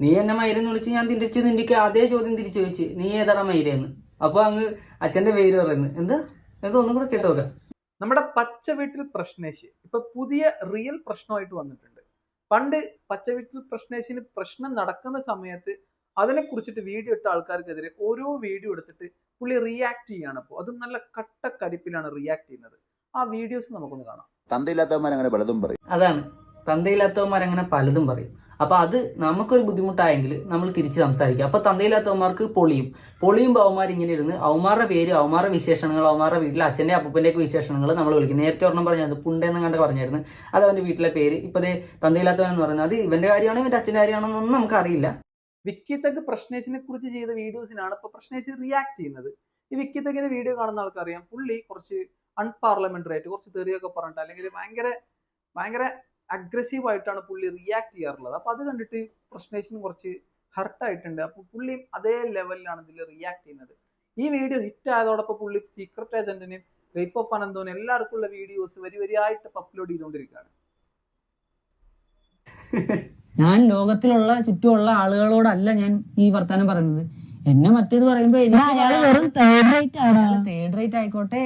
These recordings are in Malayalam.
നീ എന്നെ മയിലെന്ന് വിളിച്ച് ഞാൻ തിരിച്ച് നിന്റെ അതേ ചോദ്യം തിരിച്ചു ചോദിച്ച് നീ ഏതാണ് മയിലെന്ന്? അപ്പൊ അങ്ങ് അച്ഛന്റെ പേര് പറയുന്നു. എന്ത്? എന്താ ഒന്നും കൂടെ കേട്ടോ നമ്മുടെ പച്ച വീട്ടിൽ പ്രശ്നേശ്. ഇപ്പൊ പുതിയ റിയൽ പ്രശ്നമായിട്ട് വന്നിട്ടുണ്ട്. പണ്ട് പച്ച വീട്ടിൽ പ്രശ്നേശിന് പ്രശ്നം നടക്കുന്ന സമയത്ത് അതിനെ കുറിച്ചിട്ട് വീഡിയോ ഇട്ട ആൾക്കാർക്കെതിരെ ഓരോ വീഡിയോ എടുത്തിട്ട് പുള്ളി റിയാക്ട് ചെയ്യാണ് അപ്പോൾ അതും നല്ല കട്ട കരിപ്പിലാണ് റിയാക്ട് ചെയ്യുന്നത്. ആ വീഡിയോസ് നമുക്കൊന്ന് കാണാം. തന്തയില്ലാത്തവന്മാർ അങ്ങനെ പലതും പറയും. അതാണ്. തന്തയില്ലാത്തവന്മാർ അങ്ങനെ പലതും പറയും. അപ്പൊ അത് നമുക്കൊരു ബുദ്ധിമുട്ടായെങ്കിൽ നമ്മൾ തിരിച്ച് സംസാരിക്കുക അപ്പൊ തന്തയില്ലാത്തവന്മാർക്ക് പൊളിയും. പൊളിയുമ്പോൾ അവന്മാർ ഇങ്ങനെ ഇരുന്ന് അവന്മാരുടെ പേര് അവന്മാരുടെ വിശേഷണങ്ങൾ അവന്മാരുടെ വീട്ടിലെ അച്ഛന്റെ അപ്പൂപ്പന്റെ വിശേഷണങ്ങൾ നമ്മൾ വിളിക്കും. നേരത്തെ ഒരെണ്ണം പറഞ്ഞത് പുണ്ടെന്ന് കണ്ട് പറഞ്ഞായിരുന്നു. അത് അവന്റെ വീട്ടിലെ പേര്. ഇപ്പൊ തന്തയില്ലാത്തവൻ എന്ന് പറയുന്നത്. അത് ഇവന്റെ കാര്യമാണോ ഇവന്റെ അച്ഛന്റെ കാര്യമാണോന്നൊന്നും നമുക്കറിയില്ല. വിക്കിത്തക്ക് തഗ് പ്രശ്നേശിനെ കുറിച്ച് ചെയ്ത വീഡിയോസിനാണ് ഇപ്പൊ പ്രശ്നേശ് റിയാക്ട് ചെയ്യുന്നത്. ഈ വിക്കിത്തക്കിന്റെ വീഡിയോ കാണുന്ന ആൾക്കറിയാം. പുള്ളി കുറച്ച് അൺപാർലമെന്ററി ആയിട്ട് കുറച്ച് തെറിയൊക്കെ പറഞ്ഞിട്ട് അല്ലെങ്കിൽ ഭയങ്കര ഭയങ്കര അഗ്രസീവ് ആയിട്ടാണ് പുള്ളി റിയാക്ട് ചെയ്യാറുള്ളത്. അപ്പൊ അത് കണ്ടിട്ട് പ്രശ്നേശിന് കുറച്ച് ഹർട്ടായിട്ടുണ്ട് അപ്പൊ പുള്ളിയും അതേ ലെവലിലാണ് ഇതിൽ റിയാക്ട് ചെയ്യുന്നത്. ഈ വീഡിയോ ഹിറ്റ് ആയതോടൊപ്പം പുള്ളി സീക്രട്ട് ഏജന്റിനെയും റേഫ് ഓഫ് അനന്തോനും എല്ലാവർക്കും ഉള്ള വീഡിയോസ് വരി വരിയായിട്ട് അപ്ലോഡ് ചെയ്തുകൊണ്ടിരിക്കുകയാണ്. ഞാൻ ലോകത്തിലുള്ള ചുറ്റുമുള്ള ആളുകളോടല്ല ഞാൻ ഈ വർത്താനം പറയുന്നത്. എന്നെ മറ്റേത് പറയുമ്പോ തേർഡ് റേറ്റ് ആയിക്കോട്ടെ.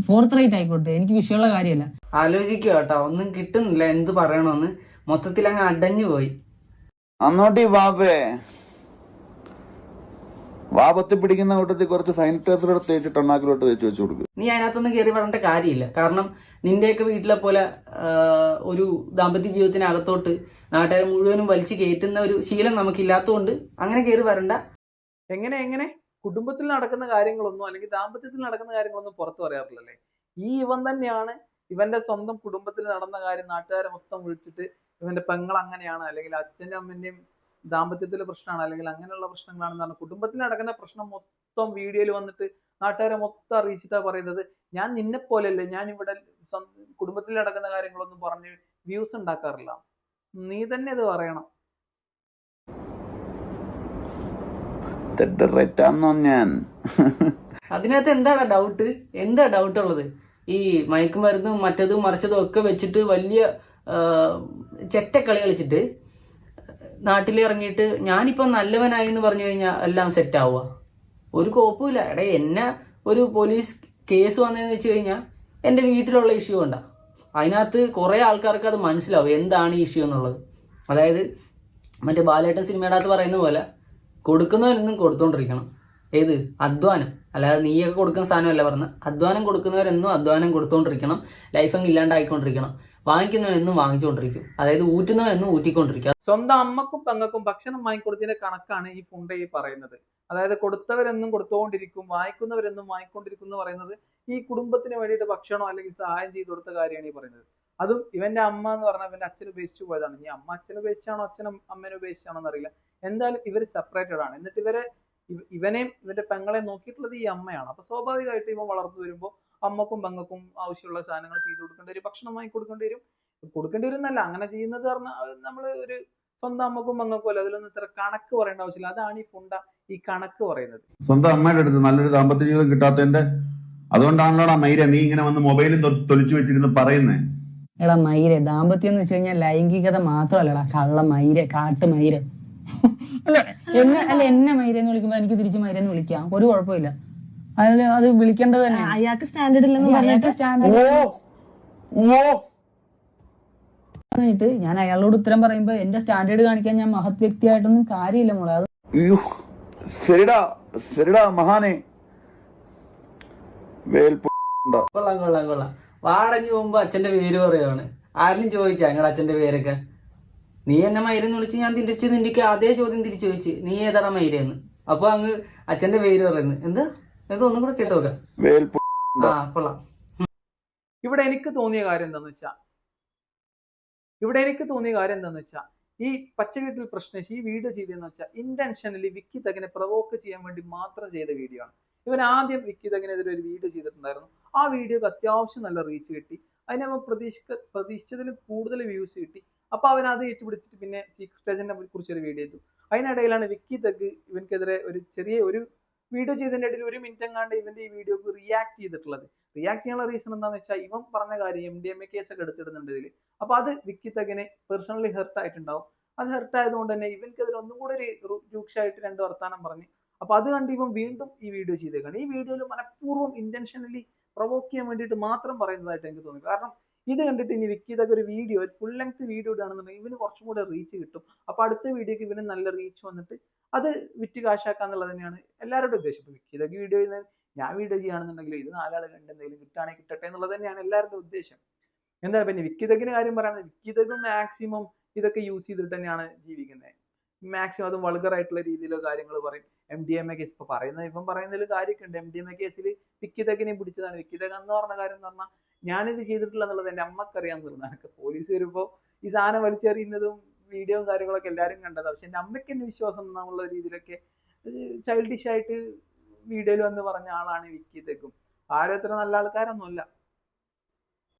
ഫോർത്ത് റേറ്റ് ആയിക്കോട്ടെ. എനിക്ക് വിഷയമുള്ള കാര്യമല്ല. ആലോചിക്കുക കേട്ടോ. ഒന്നും കിട്ടുന്നില്ല. എന്ത് പറയണമെന്ന് മൊത്തത്തിൽ അങ്ങ് അടഞ്ഞു പോയി. അന്നോട്ടി വാവേ വാ പൊത്തി പിടിക്കുന്ന കൂട്ടത്തിൽ കുറച്ച് സാനിറ്റൈസർ എടുത്ത് തേച്ചിട്ട് എണ്ണാക്കിലോട്ട് തേച്ച് വെച്ച് കൊടുക്കും. നീ അതിനകത്തൊന്നും കയറി പറയേണ്ട കാര്യമില്ല. കാരണം നിന്റെയൊക്കെ വീട്ടിലെ പോലെ ഒരു ദാമ്പത്യ ജീവിതത്തിനകത്തോട്ട് നാട്ടുകാരെ മുഴുവനും വലിച്ചു കയറ്റുന്ന ഒരു ശീലം നമുക്കില്ലാത്തതുകൊണ്ട് അങ്ങനെ കയറി വരണ്ട. എങ്ങനെ എങ്ങനെ? കുടുംബത്തിൽ നടക്കുന്ന കാര്യങ്ങളൊന്നും അല്ലെങ്കിൽ ദാമ്പത്യത്തിൽ നടക്കുന്ന കാര്യങ്ങളൊന്നും പുറത്തു പറയാറില്ലല്ലേ? ഈ ഇവൻ തന്നെയാണ് ഇവന്റെ സ്വന്തം കുടുംബത്തിൽ നടന്ന കാര്യം നാട്ടുകാരെ മൊത്തം വിളിച്ചിട്ട് ഇവന്റെ പെങ്ങൾ അങ്ങനെയാണ് അല്ലെങ്കിൽ അച്ഛന്റെ അമ്മന്റെയും ദാമ്പത്യത്തിലെ പ്രശ്നമാണ് അല്ലെങ്കിൽ അങ്ങനെയുള്ള പ്രശ്നങ്ങളാണെന്ന് പറഞ്ഞ കുടുംബത്തിൽ നടക്കുന്ന പ്രശ്നം മൊത്തം വീഡിയോയിൽ വന്നിട്ട് നാട്ടുകാരെ മൊത്തം അറിയിച്ചിട്ടാ പറയുന്നത്. ഞാൻ നിന്നെ പോലെയല്ലേ ഞാൻ ഇവിടെ കുടുംബത്തിൽ നടക്കുന്ന കാര്യങ്ങളൊന്നും പറഞ്ഞ് വ്യൂസ് ഉണ്ടാക്കാറില്ല. നീ തന്നെ ഇത് പറയണം. തെഡ് റേറ്റാന്നോ ഞാൻ അതിനകത്ത് എന്താണ് ഡൗട്ട് എന്താ ഡൗട്ട് ഉള്ളത്? ഈ മയക്കുമരുന്നും മറ്റതും മറിച്ചതും ഒക്കെ വെച്ചിട്ട് വലിയ ചെറ്റക്കളി കളിച്ചിട്ട് നാട്ടിൽ ഇറങ്ങിയിട്ട് ഞാനിപ്പോ നല്ലവനായി എന്ന് പറഞ്ഞു കഴിഞ്ഞാൽ എല്ലാം സെറ്റ് ആവുക. ഒരു കോപ്പുമില്ല. എടേ എന്നെ ഒരു പോലീസ് കേസ് വന്നതെന്ന് വെച്ച് കഴിഞ്ഞാൽ എന്റെ വീട്ടിലുള്ള ഇഷ്യൂ ഉണ്ടാ അതിനകത്ത് കുറേ ആൾക്കാർക്ക് അത് മനസ്സിലാവും. എന്താണ് ഇഷ്യൂ എന്നുള്ളത്? അതായത് മറ്റേ ബാലേട്ടൻ സിനിമയുടെ അകത്ത് പറയുന്ന പോലെ കൊടുക്കുന്നവരെന്നും കൊടുത്തോണ്ടിരിക്കണം. ഏത്? അധ്വാനം. അല്ലാതെ നീയൊക്കെ കൊടുക്കുന്ന സാധനമല്ല പറഞ്ഞത്. അധ്വാനം കൊടുക്കുന്നവരെന്നും അധ്വാനം കൊടുത്തോണ്ടിരിക്കണം. ലൈഫ് അങ്ങ് ഇല്ലാണ്ടായിക്കൊണ്ടിരിക്കണം. വാങ്ങിക്കുന്നവരെന്നും വാങ്ങിച്ചുകൊണ്ടിരിക്കും അതായത് ഊറ്റുന്നവരെന്നും ഊറ്റിക്കൊണ്ടിരിക്കുക സ്വന്തം അമ്മക്കും പെങ്ങക്കും ഭക്ഷണം വാങ്ങിക്കൊടുത്തതിന്റെ കണക്കാണ് ഈ ഫുണ്ട പറയുന്നത്. അതായത് കൊടുത്തവരെന്നും കൊടുത്തുകൊണ്ടിരിക്കും വാങ്ങിക്കുന്നവരെന്നും വാങ്ങിക്കൊണ്ടിരിക്കും എന്ന് പറയുന്നത് ഈ കുടുംബത്തിന് വേണ്ടിയിട്ട് ഭക്ഷണോ അല്ലെങ്കിൽ സഹായം ചെയ്തു കൊടുത്ത കാര്യമാണ് ഈ പറയുന്നത്. അതും ഇവന്റെ അമ്മ എന്ന് പറഞ്ഞാൽ ഇവന്റെ അച്ഛൻ ഉപേക്ഷിച്ചു പോയതാണ്. ഈ അമ്മ അച്ഛനെ ഉപേക്ഷിച്ചാണോ അച്ഛനും അമ്മേനെ ഉപേക്ഷിച്ചാണോ എന്നറിയില്ല. എന്തായാലും ഇവർ സെപ്പറേറ്റഡ് ആണ്. എന്നിട്ട് ഇവരെ ഇവ- ഇവനെയും ഇവന്റെ പെങ്ങളെ നോക്കിയിട്ടുള്ളത് ഈ അമ്മയാണ്. അപ്പൊ സ്വാഭാവികമായിട്ട് ഇവൻ വളർന്നു വരുമ്പോൾ അമ്മക്കും പെങ്ങൾക്കും ആവശ്യമുള്ള സാധനങ്ങൾ ചെയ്തു കൊടുക്കേണ്ടി വരും ഭക്ഷണം വാങ്ങി കൊടുക്കേണ്ടി വരും. കൊടുക്കേണ്ടി വരും എന്നല്ല അങ്ങനെ ചെയ്യുന്നത് പറഞ്ഞാൽ നമ്മൾ ഒരു സ്വന്തം അമ്മക്കും പെങ്ങക്കും അല്ല അതിലൊന്നും ഇത്ര കണക്ക് പറയേണ്ട ആവശ്യമില്ല. അതാണ് ഈ ഫുണ്ട ഈ കണക്ക് പറയുന്നത്. സ്വന്തം അമ്മയുടെ അടുത്ത് നല്ലൊരു ദാമ്പത്യ ജീവിതം കിട്ടാത്തതിന്റെ അതുകൊണ്ടാണല്ലോ മൈര നീ ഇങ്ങനെ വന്ന് മൊബൈലിൽ തൊലിച്ചു വെച്ചിരുന്നു പറയുന്നേ. എടാ മൈര ദാമ്പത്യം എന്ന് വെച്ച് കഴിഞ്ഞാൽ ലൈംഗികത മാത്രമല്ലടാ കള്ള മൈര കാട്ട് മൈരെ അല്ല എന്നെ അല്ല എന്നെ മൈര എന്ന് വിളിക്കുമ്പോ എനിക്ക് തിരിച്ച് മൈര എന്ന് വിളിക്കാം. ഒരു കുഴപ്പമില്ല. അതിൽ അത് വിളിക്കേണ്ടത് തന്നെ. അയാൾക്ക് സ്റ്റാൻഡേർഡ് ഇല്ലെന്ന് പറഞ്ഞിട്ട് സ്റ്റാൻഡേർഡ് ഓ ഓ. പറഞ്ഞിട്ട് ഞാൻ അയാളോട് ഉത്തരം പറയുമ്പോ എന്റെ സ്റ്റാൻഡേർഡ് കാണിക്കാൻ ഞാൻ മഹത് വ്യക്തിയായിട്ടൊന്നും കാര്യമില്ല മോളെ. അത് ശരിടാ ശരിടാ മഹാനെ. കൊള്ളാം കൊള്ളാം കൊള്ളാം. വാടഞ്ഞു പോകുമ്പോ അച്ഛന്റെ പേര് പറയുവാണ്. ആരെങ്കിലും ചോദിച്ചാ ഞങ്ങളുടെ അച്ഛന്റെ പേരൊക്കെ? നീ എന്നെ മയിലെന്ന് വിളിച്ച് ഞാൻ തിരിച്ച് നിന്റെ അതേ ചോദ്യം തിരിച്ചു ചോദിച്ച് നീ ഏതാണ് മയിലെന്ന്? അപ്പൊ അങ്ങ് അച്ഛന്റെ പേര് പറയുന്നു. എന്താ? എന്താ ഒന്നും കൂടെ കേട്ടോ ആ കൊള്ളാം. ഇവിടെ എനിക്ക് തോന്നിയ കാര്യം എന്താന്ന് വെച്ചാ ഇവിടെ എനിക്ക് തോന്നിയ കാര്യം എന്താന്ന് വെച്ചാ ഈ പച്ചവീട്ടിൽ പ്രശ്നേഷ് ഈ വീഡിയോ ചെയ്തതെന്ന് വെച്ചാൽ ഇന്റൻഷനലി വിക്കി തകനെ പ്രവോക്ക് ചെയ്യാൻ വേണ്ടി മാത്രം ചെയ്ത വീഡിയോ ആണ്. ഇവൻ ആദ്യം വിക്കി തകനെതിരെ ഒരു വീഡിയോ ചെയ്തിട്ടുണ്ടായിരുന്നു. ആ വീഡിയോക്ക് അത്യാവശ്യം നല്ല റീച്ച് കിട്ടി. അതിനെ അവൻ പ്രതീക്ഷിക്ക പ്രതീക്ഷിച്ചതിലും കൂടുതൽ വ്യൂസ് കിട്ടി. അപ്പൊ അവൻ അത് ഏറ്റുപിടിച്ചിട്ട് പിന്നെ സീക്രട്ട് ഏജന്റിനെ കുറിച്ചൊരു വീഡിയോ ചെയ്തു അതിനിടയിലാണ് വിക്കി തഗ് ഇവൻക്കെതിരെ ഒരു ചെറിയ ഒരു വീഡിയോ ചെയ്തതിന്റെ ഇടയിൽ ഒരു മിനിറ്റ് എങ്ങാണ്ട് ഇവന്റെ ഈ വീഡിയോക്ക് റിയാക്ട് ചെയ്തിട്ടുള്ളത്. റിയാക്ട് ചെയ്യാനുള്ള റീസൺ എന്താണെന്ന് വെച്ചാൽ ഇവൻ പറഞ്ഞ കാര്യം M D M A case ഒക്കെ എടുത്തിടുന്നുണ്ട് ഇതിൽ അപ്പൊ അത് വിക്കി തഗിനെ പേഴ്സണലി ഹെർട്ട് ആയിട്ടുണ്ടാവും. അത് ഹെർട്ട് ആയതുകൊണ്ട് തന്നെ ഇവൻക്കെതിരെ ഒന്നും കൂടെ ഒരു രൂക്ഷമായിട്ട് രണ്ട് വർത്താനം പറഞ്ഞു. അപ്പൊ അത് കണ്ട് ഇവൻ വീണ്ടും ഈ വീഡിയോ ചെയ്തേക്കാണ്. ഈ വീഡിയോയിൽ മനഃപൂർവം ഇന്റൻഷനലി പ്രൊവോക്ക് ചെയ്യാൻ വേണ്ടിയിട്ട് മാത്രം പറയുന്നതായിട്ട് എനിക്ക് തോന്നി. കാരണം ഇത് കണ്ടിട്ട് ഇനി വിക്കി ഇതൊക്കെ ഒരു വീഡിയോ ഒരു ഫുൾ ലെങ്ത് വീഡിയോ ഇടുകയാണെന്നുണ്ടെങ്കിൽ ഇവന് കുറച്ചും കൂടെ റീച്ച് കിട്ടും. അപ്പൊ അടുത്ത വീഡിയോക്ക് ഇവന് നല്ല റീച്ച് വന്നിട്ട് അത് വിറ്റ് കാശാക്കാന്നുള്ളത് തന്നെയാണ് എല്ലാവരുടെ ഉദ്ദേശം. ഇപ്പൊ വിക്കി ഇതൊക്കെ വീഡിയോ ചെയ്യുന്നത് ഞാൻ വീഡിയോ ചെയ്യുകയാണെന്നുണ്ടെങ്കിൽ ഇത് നാലാൾ കണ്ട് എന്തെങ്കിലും കിട്ടുകയാണെങ്കിൽ കിട്ടട്ടെ എന്നുള്ളത് തന്നെയാണ് എല്ലാവരുടെ ഉദ്ദേശം. എന്താണ് പിന്നെ വിക്കിതകിന് കാര്യം പറയുന്നത് വിക്കിതകും മാക്സിമം ഇതൊക്കെ യൂസ് ചെയ്തിട്ട് തന്നെയാണ് ജീവിക്കുന്നത്. മാക്സിമം അതും വൾഗർ ആയിട്ടുള്ള രീതിയിലോ കാര്യങ്ങൾ പറയും. M D M A case ഇപ്പൊ പറയുന്നത് ഇപ്പം പറയുന്നതിൽ കാര്യമൊക്കെ ഉണ്ട്. എം ഡി എം എ കേസിൽ വിക്കിതകിനെ പിടിച്ചതാണ്. വിക്കിതക എന്ന് പറഞ്ഞ കാര്യം എന്ന് പറഞ്ഞാൽ ഞാനിത് ചെയ്തിട്ടില്ല എന്നുള്ളത് എന്റെ അമ്മക്കറിയാമെന്നുള്ളത് എനിക്ക് പോലീസ് വരുമ്പോൾ ഈ സാധനം വലിച്ചെറിയുന്നതും വീഡിയോയും കാര്യങ്ങളൊക്കെ എല്ലാവരും കണ്ടത്. പക്ഷെ എന്റെ അമ്മയ്ക്ക് എന്നെ വിശ്വാസം എന്നുള്ള രീതിയിലൊക്കെ ചൈൽഡിഷ് ആയിട്ട് വീഡിയോയിൽ വന്ന് പറഞ്ഞ ആളാണ് വിക്കി തെക്കും ആരും അത്ര നല്ല ആൾക്കാരൊന്നുമല്ല.